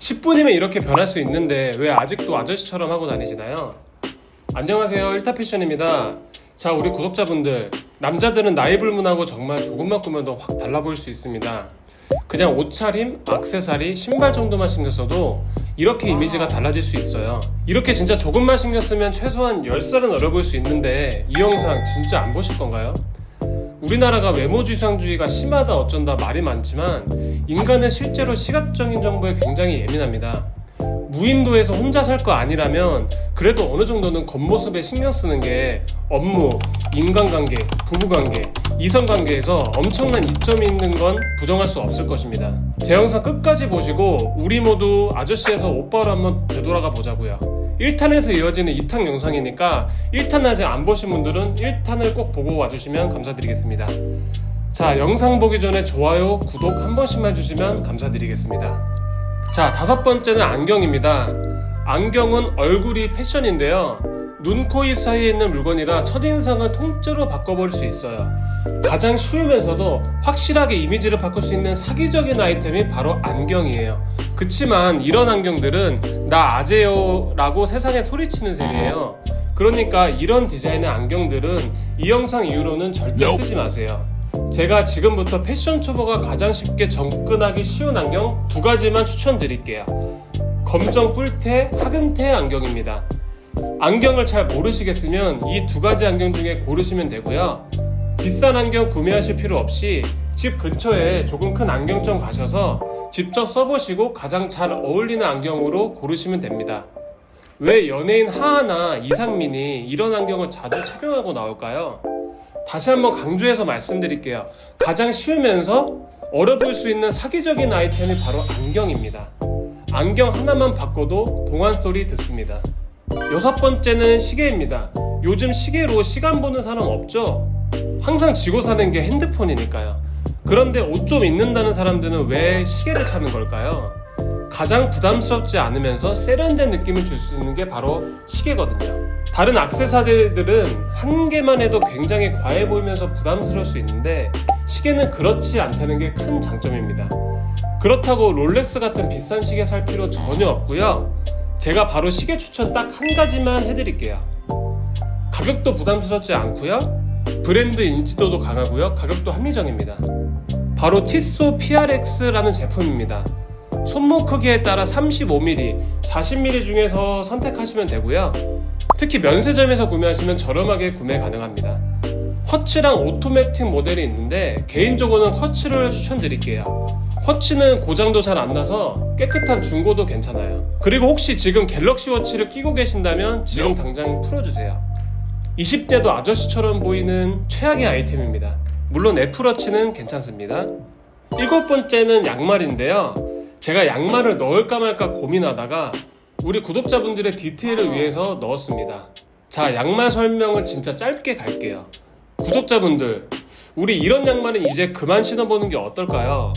10분이면 이렇게 변할 수 있는데 왜 아직도 아저씨처럼 하고 다니시나요? 안녕하세요. 일타 패션입니다. 자, 우리 구독자분들. 남자들은 나이 불문하고 정말 조금만 꾸며도 확 달라 보일 수 있습니다. 그냥 옷차림, 악세사리, 신발 정도만 신경 써도 이렇게 이미지가 달라질 수 있어요. 이렇게 진짜 조금만 신경 쓰면 최소한 10살은 어려 보일 수 있는데 이 영상 진짜 안 보실 건가요? 우리나라가 외모지상주의가 심하다 어쩐다 말이 많지만 인간은 실제로 시각적인 정보에 굉장히 예민합니다. 무인도에서 혼자 살 거 아니라면 그래도 어느 정도는 겉모습에 신경 쓰는 게 업무, 인간관계, 부부관계, 이성관계에서 엄청난 이점이 있는 건 부정할 수 없을 것입니다. 제 영상 끝까지 보시고 우리 모두 아저씨에서 오빠로 한번 되돌아가 보자고요. 1탄에서 이어지는 2탄 영상이니까 1탄 아직 안 보신 분들은 1탄을 꼭 보고 와주시면 감사드리겠습니다. 자, 영상 보기 전에 좋아요, 구독 한 번씩만 해주시면 감사드리겠습니다. 자, 다섯 번째는 안경입니다. 안경은 얼굴이 패션인데요. 눈, 코, 입 사이에 있는 물건이라 첫인상을 통째로 바꿔버릴 수 있어요. 가장 쉬우면서도 확실하게 이미지를 바꿀 수 있는 사기적인 아이템이 바로 안경이에요. 그치만 이런 안경들은 나 아재요 라고 세상에 소리치는 셈이에요. 그러니까 이런 디자인의 안경들은 이 영상 이후로는 절대 쓰지 마세요. 제가 지금부터 패션 초보가 가장 쉽게 접근하기 쉬운 안경 두 가지만 추천드릴게요. 검정 뿔테, 하금테 안경입니다. 안경을 잘 모르시겠으면 이 두 가지 안경 중에 고르시면 되고요. 비싼 안경 구매하실 필요 없이 집 근처에 조금 큰 안경점 가셔서 직접 써보시고 가장 잘 어울리는 안경으로 고르시면 됩니다. 왜 연예인 하하나 이상민이 이런 안경을 자주 착용하고 나올까요? 다시 한번 강조해서 말씀드릴게요. 가장 쉬우면서 어려 보일 수 있는 사기적인 아이템이 바로 안경입니다. 안경 하나만 바꿔도 동안 소리 듣습니다. 여섯 번째는 시계입니다. 요즘 시계로 시간 보는 사람 없죠? 항상 쥐고 사는 게 핸드폰이니까요. 그런데 옷 좀 입는다는 사람들은 왜 시계를 찾는 걸까요? 가장 부담스럽지 않으면서 세련된 느낌을 줄 수 있는 게 바로 시계거든요. 다른 악세사리들은 한 개만 해도 굉장히 과해 보이면서 부담스러울 수 있는데 시계는 그렇지 않다는 게 큰 장점입니다. 그렇다고 롤렉스 같은 비싼 시계 살 필요 전혀 없고요. 제가 바로 시계 추천 딱 한 가지만 해드릴게요. 가격도 부담스럽지 않고요. 브랜드 인지도도 강하고요. 가격도 합리적입니다. 바로 티소 PRX라는 제품입니다. 손목 크기에 따라 35mm, 40mm 중에서 선택하시면 되고요. 특히 면세점에서 구매하시면 저렴하게 구매 가능합니다. 쿼츠랑 오토매틱 모델이 있는데 개인적으로는 쿼츠를 추천드릴게요. 쿼츠는 고장도 잘 안 나서 깨끗한 중고도 괜찮아요. 그리고 혹시 지금 갤럭시 워치를 끼고 계신다면 지금 당장 풀어주세요. 20대도 아저씨처럼 보이는 최악의 아이템입니다. 물론 애플워치는 괜찮습니다. 일곱 번째는 양말인데요. 제가 양말을 넣을까 말까 고민하다가 우리 구독자분들의 디테일을 위해서 넣었습니다. 자, 양말 설명은 진짜 짧게 갈게요. 구독자분들, 우리 이런 양말은 이제 그만 신어보는 게 어떨까요?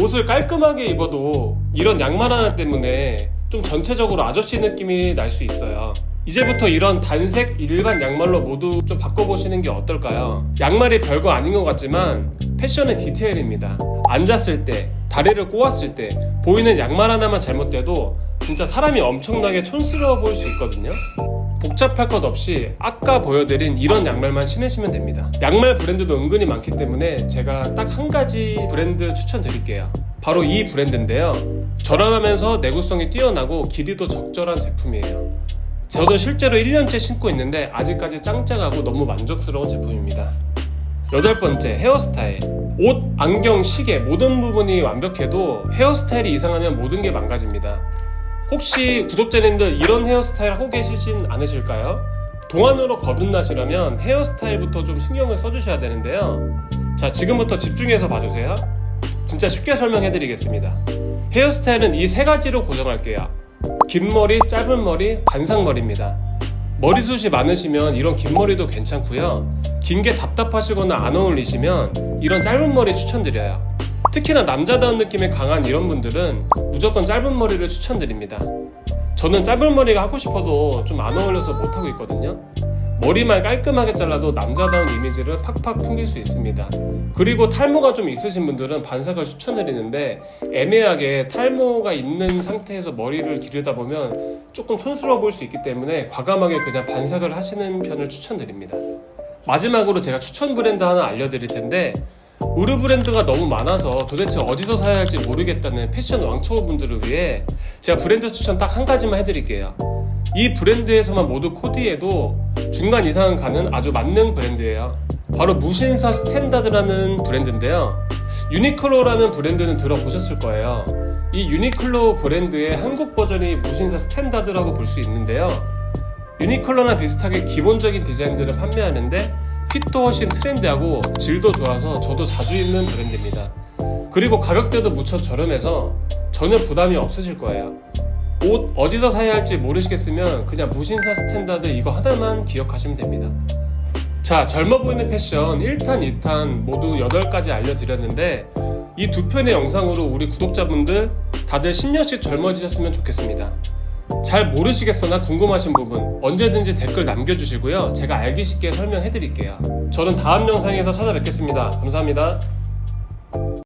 옷을 깔끔하게 입어도 이런 양말 하나 때문에 좀 전체적으로 아저씨 느낌이 날 수 있어요. 이제부터 이런 단색 일반 양말로 모두 좀 바꿔보시는 게 어떨까요? 양말이 별거 아닌 것 같지만 패션의 디테일입니다. 앉았을 때, 다리를 꼬았을 때 보이는 양말 하나만 잘못돼도 진짜 사람이 엄청나게 촌스러워 보일 수 있거든요. 복잡할 것 없이 아까 보여드린 이런 양말만 신으시면 됩니다. 양말 브랜드도 은근히 많기 때문에 제가 딱 한 가지 브랜드 추천드릴게요. 바로 이 브랜드인데요. 저렴하면서 내구성이 뛰어나고 길이도 적절한 제품이에요. 저도 실제로 1년째 신고 있는데 아직까지 짱짱하고 너무 만족스러운 제품입니다. 여덟 번째 헤어스타일. 옷, 안경, 시계 모든 부분이 완벽해도 헤어스타일이 이상하면 모든 게 망가집니다. 혹시 구독자님들 이런 헤어스타일 하고 계시진 않으실까요? 동안으로 거듭나시려면 헤어스타일부터 좀 신경을 써주셔야 되는데요. 자, 지금부터 집중해서 봐주세요. 진짜 쉽게 설명해 드리겠습니다. 헤어스타일은 이 세 가지로 고정할게요. 긴 머리, 짧은 머리, 반상머리입니다. 머리숱이 많으시면 이런 긴 머리도 괜찮고요. 긴 게 답답하시거나 안 어울리시면 이런 짧은 머리 추천드려요. 특히나 남자다운 느낌이 강한 이런 분들은 무조건 짧은 머리를 추천드립니다. 저는 짧은 머리가 하고 싶어도 좀 안 어울려서 못하고 있거든요. 머리만 깔끔하게 잘라도 남자다운 이미지를 팍팍 풍길 수 있습니다. 그리고 탈모가 좀 있으신 분들은 반삭을 추천드리는데 애매하게 탈모가 있는 상태에서 머리를 기르다 보면 조금 촌스러워 보일 수 있기 때문에 과감하게 그냥 반삭을 하시는 편을 추천드립니다. 마지막으로 제가 추천 브랜드 하나 알려드릴 텐데 우르 브랜드가 너무 많아서 도대체 어디서 사야 할지 모르겠다는 패션 왕초보분들을 위해 제가 브랜드 추천 딱 한 가지만 해드릴게요. 이 브랜드에서만 모두 코디해도 중간 이상은 가는 아주 만능 브랜드예요. 바로 무신사 스탠다드라는 브랜드인데요. 유니클로라는 브랜드는 들어보셨을 거예요. 이 유니클로 브랜드의 한국 버전이 무신사 스탠다드라고 볼 수 있는데요. 유니클로나 비슷하게 기본적인 디자인들을 판매하는데 핏도 훨씬 트렌디하고 질도 좋아서 저도 자주 입는 브랜드입니다. 그리고 가격대도 무척 저렴해서 전혀 부담이 없으실 거예요. 옷 어디서 사야 할지 모르시겠으면 그냥 무신사 스탠다드 이거 하나만 기억하시면 됩니다. 자, 젊어 보이는 패션 1탄, 2탄 모두 8가지 알려드렸는데 이 두 편의 영상으로 우리 구독자분들 다들 10년씩 젊어지셨으면 좋겠습니다. 잘 모르시겠거나 궁금하신 부분 언제든지 댓글 남겨주시고요. 제가 알기 쉽게 설명해 드릴게요. 저는 다음 영상에서 찾아뵙겠습니다. 감사합니다.